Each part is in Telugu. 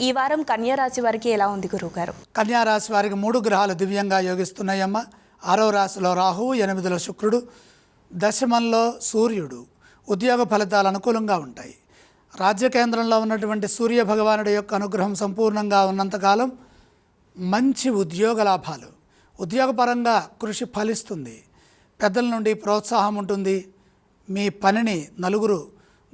ఈ వారం కన్యారాశి వారికి ఎలా ఉంది గురువుగారు? కన్యారాశి వారికి మూడు గ్రహాలు దివ్యంగా యోగిస్తున్నాయమ్మ. ఆరో రాశిలో రాహువు ఎనిమిదిలో శుక్రుడు దశమంలో సూర్యుడు. ఉద్యోగ ఫలితాలు అనుకూలంగా ఉంటాయి. రాజ్య కేంద్రంలో ఉన్నటువంటి సూర్య భగవానుడి యొక్క అనుగ్రహం సంపూర్ణంగా ఉన్నంతకాలం మంచి ఉద్యోగ లాభాలు. ఉద్యోగపరంగా కృషి ఫలిస్తుంది. పెద్దల నుండి ప్రోత్సాహం ఉంటుంది. మీ పనిని నలుగురు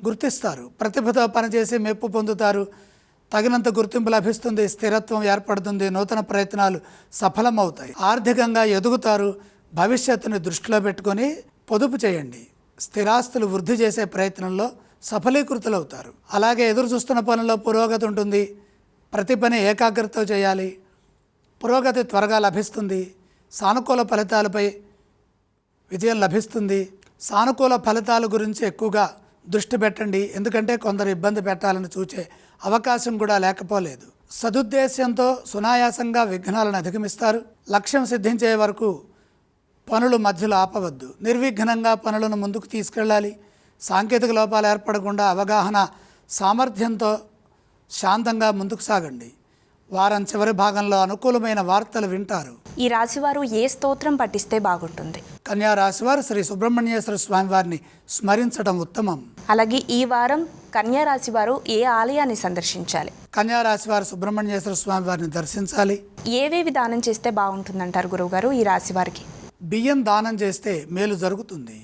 గుర్తిస్తారు. ప్రతిభతో పనిచేసి మెప్పు పొందుతారు. తగినంత గుర్తింపు లభిస్తుంది స్థిరత్వం ఏర్పడుతుంది నూతన ప్రయత్నాలు సఫలమవుతాయి. ఆర్థికంగా ఎదుగుతారు భవిష్యత్తుని దృష్టిలో పెట్టుకొని పొదుపు చేయండి. స్థిరాస్తులు వృద్ధి చేసే ప్రయత్నంలో సఫలీకృతులవుతారు. అలాగే ఎదురు చూస్తున్న పనుల్లో పురోగతి ఉంటుంది. ప్రతి పని ఏకాగ్రతతో చేయాలి. పురోగతి త్వరగా లభిస్తుంది. సానుకూల ఫలితాలపై విజయం లభిస్తుంది. సానుకూల ఫలితాల గురించి ఎక్కువగా దృష్టి పెట్టండి. ఎందుకంటే కొందరు ఇబ్బంది పెట్టాలని చూచే అవకాశం కూడా లేకపోలేదు. సదుద్దేశ్యంతో సునాయాసంగా విఘ్నాలను అధిగమిస్తారు. లక్ష్యం సిద్ధించే వరకు పనులు మధ్యలో ఆపవద్దు. నిర్విఘ్నంగా పనులను ముందుకు తీసుకెళ్ళాలి. సాంకేతిక లోపాలు ఏర్పడకుండా అవగాహన సామర్థ్యంతో శాంతంగా ముందుకు సాగండి. వారం చివరి భాగంలో అనుకూలమైన వార్తలు వింటారు. ఈ రాశి వారు ఏ స్తోత్రం పఠిస్తే బాగుంటుంది? కన్యా రాశివారు శ్రీ సుబ్రహ్మణ్యేశ్వర స్వామి వారిని స్మరించడం ఉత్తమం. అలాగే ఈ వారం కన్యా రాశి వారు ఏ ఆలయాన్ని సందర్శించాలి? కన్యా రాశివారు సుబ్రహ్మణ్యేశ్వర స్వామి వారిని దర్శించాలి. ఏవేవి దానం చేస్తే బాగుంటుందంటారు గురువుగారు ఈ రాశి వారికి బియ్యం దానం చేస్తే మేలు జరుగుతుంది.